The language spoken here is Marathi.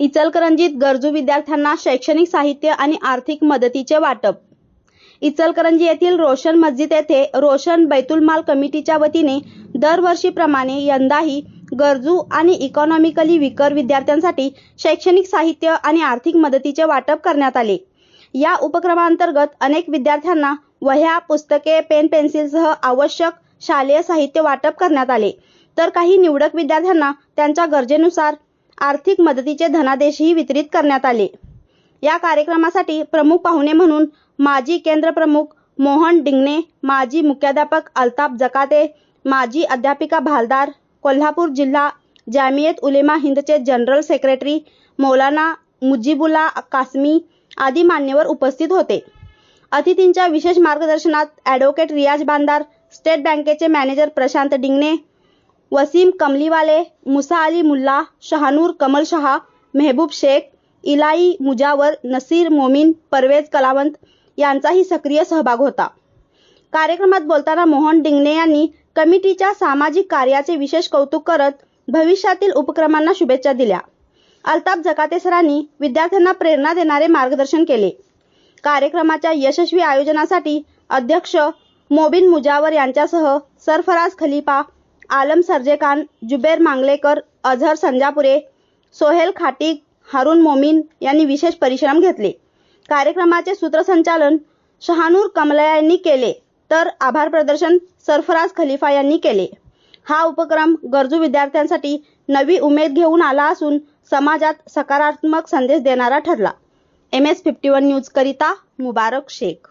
इचलकरंजीत गरजू विद्यार्थ्यांना शैक्षणिक साहित्य आणि आर्थिक मदतीचे वाटप. इचलकरंजी येथील रोशन मस्जिद येथे रोशन बैतुलमाल कमिटीच्या वतीने दरवर्षीप्रमाणे यंदाही गरजू आणि इकॉनॉमिकली विकर विद्यार्थ्यांसाठी शैक्षणिक साहित्य आणि आर्थिक मदतीचे वाटप करण्यात आले. या उपक्रमांतर्गत अनेक विद्यार्थ्यांना वह्या पुस्तके पेन पेन्सिलसह आवश्यक शालेय साहित्य वाटप करण्यात आले. तर काही निवडक विद्यार्थ्यांना त्यांच्या गरजेनुसार आर्थिक मदतीचे धनादेशही वितरित करण्यात आले. या कार्यक्रमासाठी प्रमुख पाहुणे म्हणून माजी केंद्र प्रमुख मोहन डिंगणे माजी मुख्याध्यापक अल्ताफ जकाते माजी अध्यापिका भालदार कोल्हापूर जिल्हा जामियत उलेमा हिंदचे जनरल सेक्रेटरी मौलाना मुजीबुल्ला कासमी आदी मान्यवर उपस्थित होते. अतिथींच्या विशेष मार्गदर्शनात ॲडव्होकेट रियाज बांदार स्टेट बँकेचे मॅनेजर प्रशांत डिंगणे वसीम कमलीवाले मुसा अली मुल्ला शहानूर कमल शहा मेहबूब शेख इलाई मुजावर नसीर मोमीन परवेज कलावंत यांचाही सक्रिय सहभाग होता. कार्यक्रमात बोलताना मोहन डिंगणे यांनी कमिटीच्या सामाजिक कार्याचे विशेष कौतुक करत भविष्यातील उपक्रमांना शुभेच्छा दिल्या. अल्ताफ जकाते सरांनी विद्यार्थ्यांना प्रेरणा देणारे मार्गदर्शन केले. कार्यक्रमाच्या यशस्वी आयोजनासाठी अध्यक्ष मोबिन मुजावर यांच्यासह सरफराज खलिफा आलम सर्जेखान जुबेर मांगलेकर अझहर संजापुरे सोहेल खाटिक हारून मोमीन यांनी विशेष परिश्रम घेतले. कार्यक्रमाचे सूत्रसंचालन शहानूर कमला यांनी केले तर आभार प्रदर्शन सरफराज खलिफा यांनी केले. हा उपक्रम गरजू विद्यार्थ्यांसाठी नवी उमेद घेऊन आला असून समाजात सकारात्मक संदेश देणारा ठरला. M S fifty one news करिता मुबारक शेख.